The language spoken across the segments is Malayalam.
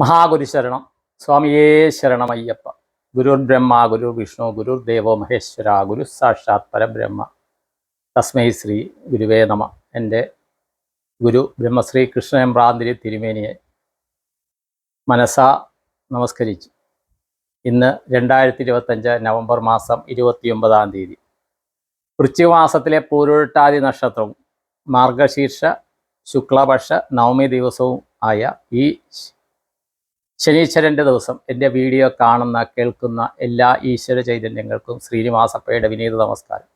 മഹാഗുരു ശരണം സ്വാമിയേ ശരണമയ്യപ്പ. ഗുരുർ ബ്രഹ്മ ഗുരു വിഷ്ണു ഗുരുർ ദേവോ മഹേശ്വര ഗുരു സാക്ഷാത് പരബ്രഹ്മ. തസ്മൈ ശ്രീ ഗുരുവേ നമ. എന്റെ ഗുരു ബ്രഹ്മശ്രീ കൃഷ്ണയമ്പ്രാന്തിരി തിരുമേനിയെ മനസാ നമസ്കരിച്ചു. ഇന്ന് രണ്ടായിരത്തി ഇരുപത്തഞ്ച് നവംബർ മാസം ഇരുപത്തിയൊമ്പതാം തീയതി. വൃശ്ചിക മാസത്തിലെ പൂരുരുട്ടാതി നക്ഷത്രവും മാർഗശീർഷ ശുക്ലപക്ഷ നവമി ദിവസവും ആയ ഈ ശനീശ്വരന്റെ ദിവസം എന്റെ വീഡിയോ കാണുന്ന കേൾക്കുന്ന എല്ലാ ഈശ്വര ചൈതന്യങ്ങൾക്കും ശ്രീനിവാസപ്പയുടെ വിനീത നമസ്കാരം.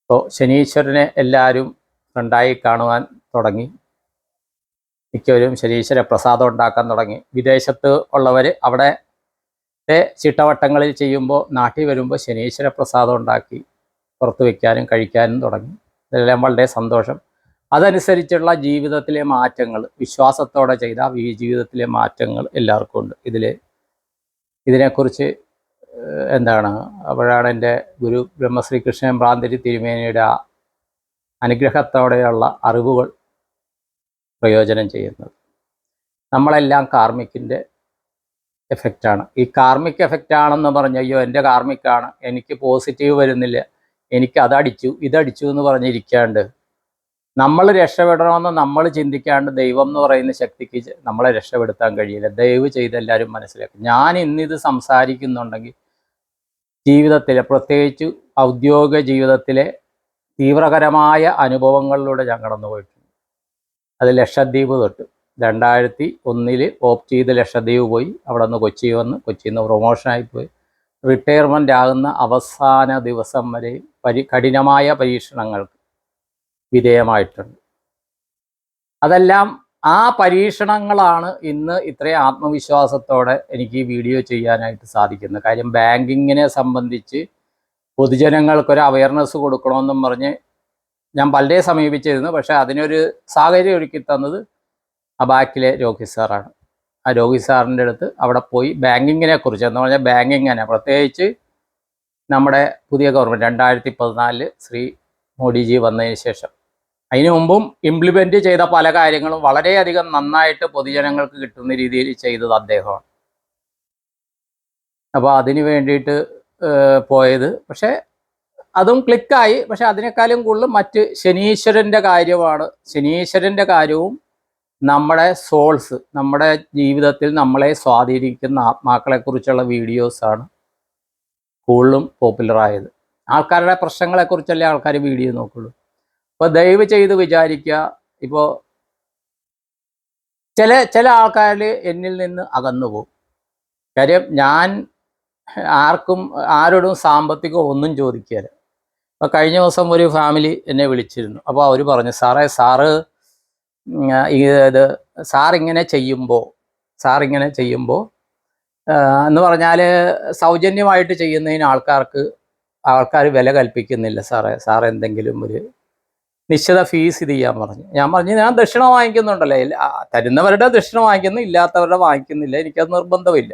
അപ്പോൾ ശനീശ്വരനെ എല്ലാവരും ഫ്രണ്ടായി കാണുവാൻ തുടങ്ങി. മിക്കവരും ശനീശ്വര പ്രസാദം ഉണ്ടാക്കാൻ തുടങ്ങി. വിദേശത്ത് ഉള്ളവർ അവിടെ ചിട്ടവട്ടങ്ങളിൽ ചെയ്യുമ്പോൾ നാട്ടിൽ വരുമ്പോൾ ശനീശ്വര പ്രസാദം ഉണ്ടാക്കി പുറത്ത് വയ്ക്കാനും കഴിക്കാനും തുടങ്ങി. ഇതെല്ലാം വളരെ സന്തോഷം. അതനുസരിച്ചുള്ള ജീവിതത്തിലെ മാറ്റങ്ങൾ വിശ്വാസത്തോടെ ചെയ്ത ഈ ജീവിതത്തിലെ മാറ്റങ്ങൾ എല്ലാവർക്കും ഉണ്ട്. ഇതിൽ ഇതിനെക്കുറിച്ച് എന്താണ് അപ്പോഴാണ് എന്റെ ഗുരു ബ്രഹ്മശ്രീ കൃഷ്ണൻ ഭ്രാന്തിരി തിരുമേനിയുടെ അനുഗ്രഹത്തോടെയുള്ള അറിവുകൾ പ്രയോജനം ചെയ്യുന്നത്. നമ്മളെല്ലാം കാർമിക്കിന്റെ എഫക്റ്റാണ്. ഈ കാർമിക് എഫക്റ്റ് ആണെന്ന് പറഞ്ഞ് അയ്യോ എന്റെ കാർമിക്കാണ് എനിക്ക് പോസിറ്റീവ് വരുന്നില്ല എനിക്ക് അതടിച്ചു ഇതടിച്ചു എന്ന് പറഞ്ഞിരിക്കാണ്ട് നമ്മൾ രക്ഷപ്പെടണമെന്ന് നമ്മൾ ചിന്തിക്കാണ്ട് ദൈവം എന്ന് പറയുന്ന ശക്തിക്ക് നമ്മളെ രക്ഷപ്പെടുത്താൻ കഴിയില്ല. ദയവ് ചെയ്ത് എല്ലാവരും മനസ്സിലാക്കും ഞാൻ ഇന്നിത് സംസാരിക്കുന്നുണ്ടെങ്കിൽ ജീവിതത്തിലെ പ്രത്യേകിച്ച് ഔദ്യോഗിക ജീവിതത്തിലെ തീവ്രകരമായ അനുഭവങ്ങളിലൂടെ ഞാൻ കടന്നു പോയിട്ടുണ്ട്. അത് ലക്ഷദ്വീപ് തൊട്ട്. രണ്ടായിരത്തി ഒന്നിൽ ഓപ്റ്റ് ചെയ്ത് ലക്ഷദ്വീപ് പോയി. അവിടെ നിന്ന് കൊച്ചി വന്ന് കൊച്ചിയിൽ നിന്ന് പ്രൊമോഷനായി പോയി. റിട്ടയർമെന്റ് ആകുന്ന അവസാന ദിവസം വരെ പരി കഠിനമായ പരീക്ഷണങ്ങൾക്ക് വിധേയമായിട്ടുണ്ട്. അതെല്ലാം ആ പരീക്ഷണങ്ങളാണ് ഇന്ന് ഇത്രയും ആത്മവിശ്വാസത്തോടെ എനിക്ക് ഈ വീഡിയോ ചെയ്യാനായിട്ട് സാധിക്കുന്നത്. കാര്യം ബാങ്കിങ്ങിനെ സംബന്ധിച്ച് പൊതുജനങ്ങൾക്കൊരു അവയർനെസ് കൊടുക്കണമെന്നും പറഞ്ഞ് ഞാൻ പലരെ സമീപിച്ചിരുന്നു. പക്ഷേ അതിനൊരു സാഹചര്യം ഒരുക്കി തന്നത് ആ ബാക്കിലെ രോഹി സാറാണ്. ആ രോഹി സാറിന്റെ അടുത്ത് അവിടെ പോയി ബാങ്കിങ്ങിനെ കുറിച്ച് എന്ന് പറഞ്ഞാൽ ബാങ്കിങ്ങിനെ പ്രത്യേകിച്ച് നമ്മുടെ പുതിയ ഗവൺമെന്റ് രണ്ടായിരത്തി പതിനാലിൽ ശ്രീ മോഡിജി വന്നതിന് ശേഷം. അതിനു മുമ്പും ഇംപ്ലിമെന്റ് ചെയ്ത പല കാര്യങ്ങളും വളരെയധികം നന്നായിട്ട് പൊതുജനങ്ങൾക്ക് കിട്ടുന്ന രീതിയിൽ ചെയ്തത് അദ്ദേഹമാണ്. അപ്പോൾ അതിന് വേണ്ടിയിട്ട് പോയത്. പക്ഷേ അതും ക്ലിക്കായി. പക്ഷെ അതിനേക്കാളും കൂടുതൽ മറ്റ് ശനീശ്വരന്റെ കാര്യമാണ്. ശനീശ്വരന്റെ കാര്യവും നമ്മുടെ സോൾസ് നമ്മുടെ ജീവിതത്തിൽ നമ്മളെ സ്വാധീനിക്കുന്ന ആത്മാക്കളെക്കുറിച്ചുള്ള വീഡിയോസാണ് കൂടുതലും പോപ്പുലറായത്. ആൾക്കാരുടെ പ്രശ്നങ്ങളെക്കുറിച്ചല്ലേ ആൾക്കാർ വീഡിയോ നോക്കുള്ളൂ. അപ്പോൾ ദയവ് ചെയ്ത് വിചാരിക്കുക ഇപ്പോൾ ചില ചില ആൾക്കാരിൽ എന്നിൽ നിന്ന് അകന്നു പോകും. കാര്യം ഞാൻ ആർക്കും ആരോടും സാമ്പത്തികം ഒന്നും ചോദിക്കുകയില്ല അപ്പോൾ കഴിഞ്ഞ ദിവസം ഒരു ഫാമിലി എന്നെ വിളിച്ചിരുന്നു. അപ്പോൾ അവർ പറഞ്ഞു സാറേ സാറ് ഇത് സാറിങ്ങനെ ചെയ്യുമ്പോൾ സാറിങ്ങനെ ചെയ്യുമ്പോൾ എന്ന് പറഞ്ഞാൽ സൗജന്യമായിട്ട് ചെയ്യുന്നതിന് ആൾക്കാർക്ക് ആൾക്കാർ വില കൽപ്പിക്കുന്നില്ല സാറേ. സാർ എന്തെങ്കിലും ഒരു നിശ്ചിത ഫീസ് ഇത് ചെയ്യാൻ പറഞ്ഞു. ഞാൻ പറഞ്ഞു ഞാൻ ദക്ഷിണ വാങ്ങിക്കുന്നുണ്ടല്ലേ? തരുന്നവരുടെ ദക്ഷിണ വാങ്ങിക്കുന്നു ഇല്ലാത്തവരുടെ വാങ്ങിക്കുന്നില്ല എനിക്കത് നിർബന്ധമില്ല.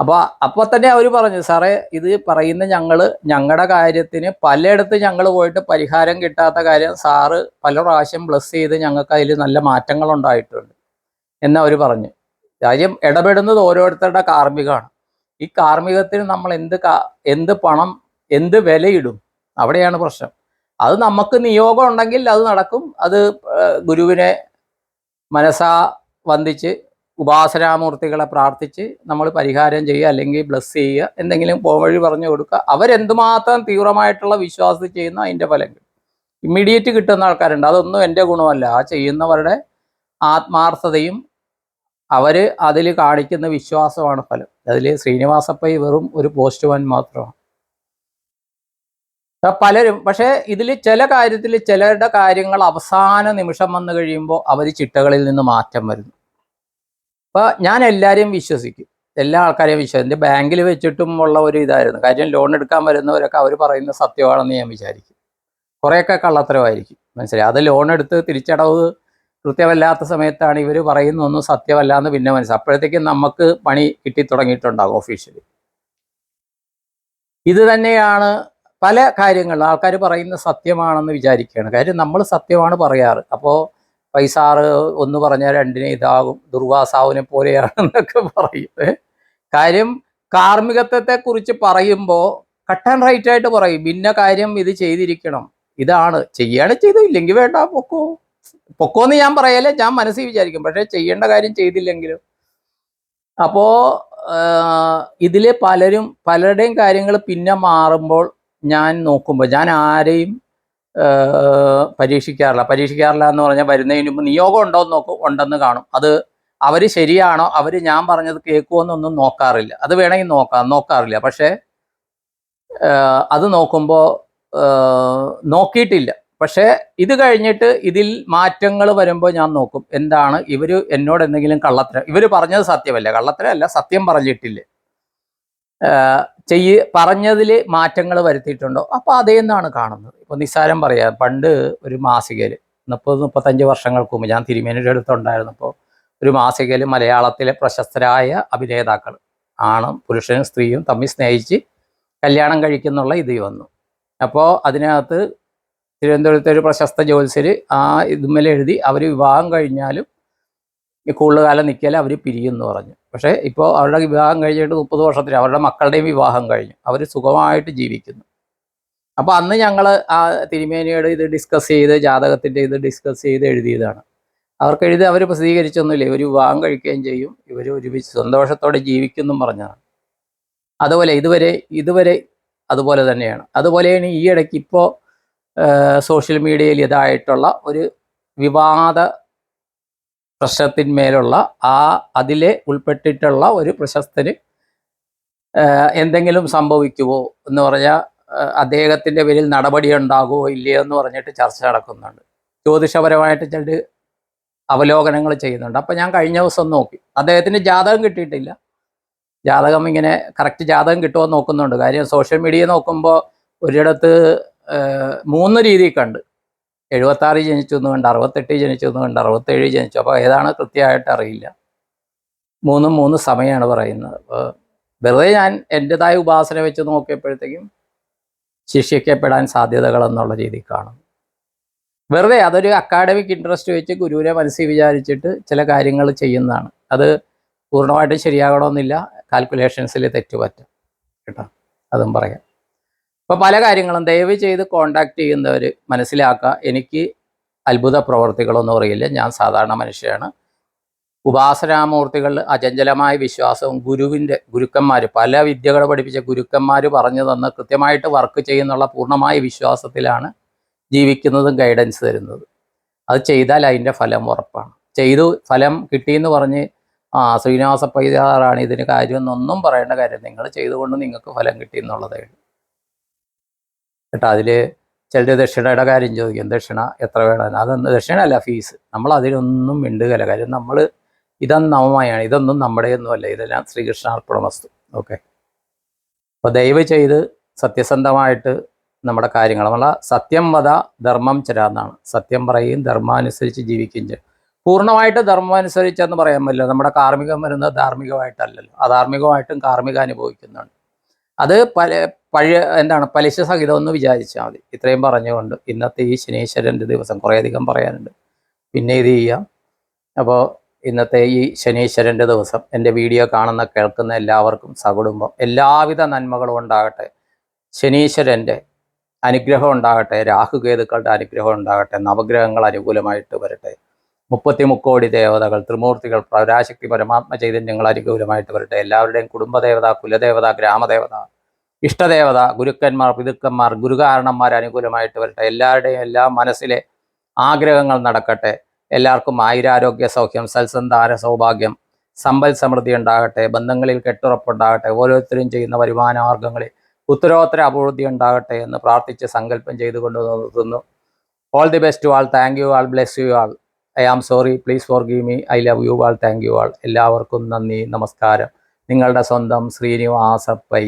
അപ്പോൾ അപ്പോൾ തന്നെ അവർ പറഞ്ഞു സാറേ ഇത് പറയുന്ന ഞങ്ങൾ ഞങ്ങളുടെ കാര്യത്തിന് പലയിടത്ത് ഞങ്ങൾ പോയിട്ട് പരിഹാരം കിട്ടാത്ത കാര്യം സാറ് പല പ്രാവശ്യം ബ്ലസ് ചെയ്ത് ഞങ്ങൾക്ക് അതിൽ നല്ല മാറ്റങ്ങൾ ഉണ്ടായിട്ടുണ്ട് എന്നവർ പറഞ്ഞു. കാര്യം ഇടപെടുന്നത് ഓരോരുത്തരുടെ കാർമ്മികമാണ്. ഈ കാർമ്മികത്തിന് നമ്മൾ എന്ത് എന്ത് പണം എന്ത് വിലയിടും? അവിടെയാണ് പ്രശ്നം. അത് നമുക്ക് നിയോഗം ഉണ്ടെങ്കിൽ അത് നടക്കും. അത് ഗുരുവിനെ മനസ്സാ വന്ദിച്ച് ഉപാസനാമൂർത്തികളെ പ്രാർത്ഥിച്ച് നമ്മൾ പരിഹാരം ചെയ്യുക അല്ലെങ്കിൽ ബ്ലസ് ചെയ്യുക എന്തെങ്കിലും പോംവഴി പറഞ്ഞു കൊടുക്കുക. അവരെന്തുമാത്രം തീവ്രമായിട്ടുള്ള വിശ്വാസത്തിൽ ചെയ്യുന്ന അതിന്റെ ഫലം കിട്ടും ഇമ്മീഡിയറ്റ് കിട്ടുന്ന ആൾക്കാരുണ്ട്. അതൊന്നും എന്റെ ഗുണമല്ല. ആ ചെയ്യുന്നവരുടെ ആത്മാർത്ഥതയും അവർ അതിൽ കാണിക്കുന്ന വിശ്വാസമാണ് ഫലം. അതിൽ ശ്രീനിവാസപ്പൈ വെറും ഒരു പോസ്റ്റ്മാൻ മാത്രമാണ്. പലരും പക്ഷേ ഇതിൽ ചില കാര്യത്തിൽ ചിലരുടെ കാര്യങ്ങൾ അവസാന നിമിഷം വന്നു കഴിയുമ്പോൾ അവർ ചിട്ടകളിൽ നിന്ന് മാറ്റം വരുന്നു. അപ്പോൾ ഞാൻ എല്ലാവരെയും വിശ്വസിക്കും. എല്ലാ ആൾക്കാരെയും വിശ്വസിക്കും. ബാങ്കിൽ വെച്ചിട്ടും ഉള്ള ഒരു ഇതായിരുന്നു. കാര്യം ലോൺ എടുക്കാൻ വരുന്നവരൊക്കെ അവർ പറയുന്ന സത്യമാണെന്ന് ഞാൻ വിചാരിക്കും. കുറേയൊക്കെ കള്ളത്തരമായിരിക്കും. മനസ്സിലായി? അത് ലോൺ എടുത്ത് തിരിച്ചടവ് കൃത്യമല്ലാത്ത സമയത്താണ് ഇവർ പറയുന്നൊന്നും സത്യമല്ല എന്ന് പിന്നെ മനസ്സിലായി അപ്പോഴത്തേക്കും നമുക്ക് പണി കിട്ടി തുടങ്ങിയിട്ടുണ്ടാകും ഒഫീഷ്യലി ഇത് തന്നെയാണ് പല കാര്യങ്ങളും ആൾക്കാർ പറയുന്ന സത്യമാണെന്ന് വിചാരിക്കുകയാണ്. കാര്യം നമ്മൾ സത്യമാണ് പറയാറ്. അപ്പോൾ പൈസാറ് ഒന്ന് പറഞ്ഞാൽ രണ്ടിനെ ഇതാകും ദുർവാസാവിനെ പോലെയാണെന്നൊക്കെ പറയും. കാര്യം കാർമ്മികത്വത്തെ കുറിച്ച് പറയുമ്പോൾ കട്ട് ആൻഡ് റൈറ്റ് ആയിട്ട് പറയും. ഇന്ന കാര്യം ഇത് ചെയ്തിരിക്കണം. ഇതാണ്. ചെയ്യാണ് ചെയ്തു ഇല്ലെങ്കിൽ വേണ്ട പൊക്കോ. പൊക്കോന്ന് ഞാൻ പറയല്ലേ ഞാൻ മനസ്സിൽ വിചാരിക്കും. പക്ഷേ ചെയ്യേണ്ട കാര്യം ചെയ്തില്ലെങ്കിലും. അപ്പോ ഇതിലെ പലരും പലരുടെയും കാര്യങ്ങൾ പിന്നെ മാറുമ്പോൾ ഞാൻ നോക്കുമ്പോൾ ഞാൻ ആരെയും പരീക്ഷിക്കാറില്ല. പരീക്ഷിക്കാറില്ല എന്ന് പറഞ്ഞാൽ വരുന്നതിന് മുമ്പ് നിയോഗം ഉണ്ടോ എന്ന് നോക്കും ഉണ്ടെന്ന് കാണും. അത് അവർ ശരിയാണോ? അവർ ഞാൻ പറഞ്ഞത് കേൾക്കുമോ എന്നൊന്നും നോക്കാറില്ല. അത് വേണമെങ്കിൽ നോക്കാം നോക്കാറില്ല. പക്ഷേ അത് നോക്കുമ്പോൾ നോക്കിയിട്ടില്ല. പക്ഷേ ഇത് കഴിഞ്ഞിട്ട് ഇതിൽ മാറ്റങ്ങൾ വരുമ്പോൾ ഞാൻ നോക്കും. എന്താണ് ഇവർ എന്നോട് എന്തെങ്കിലും കള്ളത്തരം? ഇവർ പറഞ്ഞത് സത്യമല്ല. കള്ളത്തരമല്ല സത്യം പറഞ്ഞിട്ടില്ല? ചെയ്യ പറഞ്ഞതിൽ മാറ്റങ്ങൾ വരുത്തിയിട്ടുണ്ടോ? അപ്പൊ അതേന്നാണ് കാണുന്നത്. ഇപ്പൊ നിസ്സാരം പറയാം പണ്ട് ഒരു മാസികയിൽ മുപ്പത് മുപ്പത്തഞ്ച് വർഷങ്ങൾക്ക് മുമ്പ് ഞാൻ തിരുമേനിയുടെ അടുത്തുണ്ടായിരുന്നപ്പോൾ ഒരു മാസികയിൽ മലയാളത്തിലെ പ്രശസ്തരായ അഭിനേതാക്കൾ ആണും പുരുഷനും സ്ത്രീയും തമ്മിൽ സ്നേഹിച്ച് കല്യാണം കഴിക്കുന്നുള്ള ഇത് വന്നു. അപ്പോൾ അതിനകത്ത് തിരുവനന്തപുരത്തെ ഒരു പ്രശസ്ത ജ്യോത്സ്യർ ആ ഇതുമ്മൽ എഴുതി അവർ വിവാഹം കഴിഞ്ഞാലും കൂടുതൽ കാലം നിൽക്കിയാൽ അവർ പിരിയെന്ന് പറഞ്ഞു. പക്ഷേ ഇപ്പോൾ അവരുടെ വിവാഹം കഴിഞ്ഞിട്ട് മുപ്പത് വർഷത്തിന് അവരുടെ മക്കളുടെയും വിവാഹം കഴിഞ്ഞു. അവർ സുഖമായിട്ട് ജീവിക്കുന്നു. അപ്പോൾ അന്ന് ഞങ്ങൾ ആ തിരുമേനിയോട് ഇത് ഡിസ്കസ് ചെയ്ത് ജാതകത്തിന്റെ ഇത് ഡിസ്കസ് ചെയ്ത് എഴുതിയതാണ്. അവർക്ക് എഴുതി അവർ പ്രസിദ്ധീകരിച്ചൊന്നുമില്ല. ഇവർ വിവാഹം കഴിക്കുകയും ചെയ്യും. ഇവർ ഒരുമിച്ച് സന്തോഷത്തോടെ ജീവിക്കുന്നും പറഞ്ഞതാണ്. അതുപോലെ ഇതുവരെ ഇതുവരെ അതുപോലെ തന്നെയാണ്. അതുപോലെയാണ് ഈ ഇടയ്ക്ക് ഇപ്പോൾ സോഷ്യൽ മീഡിയയിൽ ഇതായിട്ടുള്ള ഒരു വിവാദ പ്രശ്നത്തിന്മേലുള്ള ആ അതിലെ ഉൾപ്പെട്ടിട്ടുള്ള ഒരു പ്രശസ്തന് എന്തെങ്കിലും സംഭവിക്കുമോ എന്ന് പറഞ്ഞാൽ അദ്ദേഹത്തിന്റെ പേരിൽ നടപടി ഉണ്ടാകുമോ ഇല്ലയോ എന്ന് പറഞ്ഞിട്ട് ചർച്ച നടക്കുന്നുണ്ട്. ജ്യോതിഷപരമായിട്ട് ചില അവലോകനങ്ങൾ ചെയ്യുന്നുണ്ട്. അപ്പം ഞാൻ കഴിഞ്ഞ ദിവസം നോക്കി. അദ്ദേഹത്തിന് ജാതകം കിട്ടിയിട്ടില്ല. ജാതകം ഇങ്ങനെ കറക്റ്റ് ജാതകം കിട്ടുമോ നോക്കുന്നുണ്ട്. കാര്യം സോഷ്യൽ മീഡിയ നോക്കുമ്പോൾ ഒരിടത്ത് മൂന്ന് രീതി കണ്ട്. എഴുപത്താറ് ജനിച്ചു എന്ന് കണ്ട് അറുപത്തെട്ട് ജനിച്ചു എന്ന് കണ്ട് അറുപത്തേഴ് ജനിച്ചു. അപ്പോൾ ഏതാണ് കൃത്യമായിട്ട് അറിയില്ല. മൂന്നും മൂന്ന് സമയമാണ് പറയുന്നത്. അപ്പോൾ വെറുതെ ഞാൻ എന്റെതായ ഉപാസന വെച്ച് നോക്കിയപ്പോഴത്തേക്കും ശിക്ഷിക്കപ്പെടാൻ സാധ്യതകൾ എന്നുള്ള രീതിയിൽ കാണും വെറുതെ അതൊരു അക്കാഡമിക് ഇൻട്രസ്റ്റ് വെച്ച് ഗുരുവിനെ മനസ്സിൽ വിചാരിച്ചിട്ട് ചില കാര്യങ്ങൾ ചെയ്യുന്നതാണ്. അത് പൂർണമായിട്ടും ശരിയാകണമെന്നില്ല. കാൽക്കുലേഷൻസിൽ തെറ്റുപറ്റും. കേട്ടോ? അതും പറയാം. അപ്പോൾ പല കാര്യങ്ങളും ദയവ് ചെയ്ത് കോണ്ടാക്ട് ചെയ്യുന്നവർ മനസ്സിലാക്കുക. എനിക്ക് അത്ഭുത പ്രവർത്തികളൊന്നും അറിയില്ല. ഞാൻ സാധാരണ മനുഷ്യനാണ് ഉപാസനാമൂർത്തികൾ അചഞ്ചലമായ വിശ്വാസവും ഗുരുവിന്റെ ഗുരുക്കന്മാർ പല വിദ്യകൾ പഠിപ്പിച്ച ഗുരുക്കന്മാർ പറഞ്ഞു തന്ന് കൃത്യമായിട്ട് വർക്ക് ചെയ്യുന്നുള്ള പൂർണമായ വിശ്വാസത്തിലാണ് ജീവിക്കുന്നതും ഗൈഡൻസ് തരുന്നത്. അത് ചെയ്താൽ അതിന്റെ ഫലം ഉറപ്പാണ്. ചെയ്തു ഫലം കിട്ടിയെന്ന് പറഞ്ഞ് ആ ശ്രീനിവാസ പൈതാറാണ് ഇതിന് കാര്യമെന്നൊന്നും പറയേണ്ട കാര്യം. നിങ്ങൾ ചെയ്തുകൊണ്ട് നിങ്ങൾക്ക് ഫലം കിട്ടിയെന്നുള്ളതേ ഉള്ളൂ. കേട്ടോ അതിൽ ചിലർ ദക്ഷിണയുടെ കാര്യം ചോദിക്കും ദക്ഷിണ എത്ര വേണം? അതൊന്നും ദക്ഷിണ അല്ല ഫീസ് നമ്മൾ അതിലൊന്നും മിണ്ടുകയല്ല കാര്യം നമ്മൾ ഇതൊന്നും നവമായാണ് ഇതൊന്നും നമ്മുടെയൊന്നും അല്ല ഇതെല്ലാം ശ്രീകൃഷ്ണാർപ്പണ വസ്തു. ഓക്കെ. അപ്പോൾ ദയവ് ചെയ്ത് സത്യസന്ധമായിട്ട് നമ്മുടെ കാര്യങ്ങൾ. നമ്മളെ സത്യം വധ ധർമ്മം ചെരാന്നാണ്. സത്യം പറയുകയും ധർമ്മാനുസരിച്ച് ജീവിക്കുകയും ചെയ്യും. പൂർണമായിട്ട് ധർമ്മം അനുസരിച്ചെന്ന് പറയാൻ പറ്റില്ല നമ്മുടെ കാർമ്മികം വരുന്നത് ധാർമ്മികമായിട്ടല്ലല്ലോ. അധാർമികമായിട്ടും കാർമ്മിക അനുഭവിക്കുന്നുണ്ട്. അത് പല പഴയ എന്താണ് പലിശ സഹിതം എന്ന് വിചാരിച്ചാൽ മതി. ഇത്രയും പറഞ്ഞുകൊണ്ട് ഇന്നത്തെ ഈ ശനീശ്വരന്റെ ദിവസം കുറേയധികം പറയാനുണ്ട്. പിന്നെ ഇത് ചെയ്യാം. അപ്പോൾ ഇന്നത്തെ ഈ ശനീശ്വരന്റെ ദിവസം എന്റെ വീഡിയോ കാണുന്ന കേൾക്കുന്ന എല്ലാവർക്കും സകുടുംബം എല്ലാവിധ നന്മകളും ഉണ്ടാകട്ടെ. ശനീശ്വരന്റെ അനുഗ്രഹം ഉണ്ടാകട്ടെ രാഹുകേതുക്കളുടെ അനുഗ്രഹം ഉണ്ടാകട്ടെ നവഗ്രഹങ്ങൾ അനുകൂലമായിട്ട് വരട്ടെ. മുപ്പത്തി മുക്കോടി ദേവതകൾ ത്രിമൂർത്തികൾ പ്രവരാശക്തി പരമാത്മ ചൈതന്യങ്ങൾ അനുകൂലമായിട്ട് വരട്ടെ. എല്ലാവരുടെയും കുടുംബദേവത കുലദേവത ഗ്രാമദേവത ഇഷ്ടദേവത ഗുരുക്കന്മാർ പിതൃക്കന്മാർ ഗുരുകാരണന്മാർ അനുകൂലമായിട്ട് വരട്ടെ. എല്ലാവരുടെയും എല്ലാ മനസ്സിലെ ആഗ്രഹങ്ങൾ നടക്കട്ടെ. എല്ലാവർക്കും ആയുരാരോഗ്യ സൗഖ്യം സൽസന്താന സൗഭാഗ്യം സമ്പൽ സമൃദ്ധി ഉണ്ടാകട്ടെ. ബന്ധങ്ങളിൽ കെട്ടുറപ്പുണ്ടാകട്ടെ ഓരോരുത്തരും ചെയ്യുന്ന വരുമാന മാർഗങ്ങളിൽ ഉത്തരോത്തര അഭിവൃദ്ധി ഉണ്ടാകട്ടെ എന്ന് പ്രാർത്ഥിച്ച് സങ്കല്പം ചെയ്തുകൊണ്ട് നിർത്തുന്നു. All the best all thank you all bless you all I am sorry please forgive me I love you all thank you all എല്ലാവർക്കും നന്ദി. നമസ്കാരം. നിങ്ങളുടെ സ്വന്തം ശ്രീനിവാസ പൈ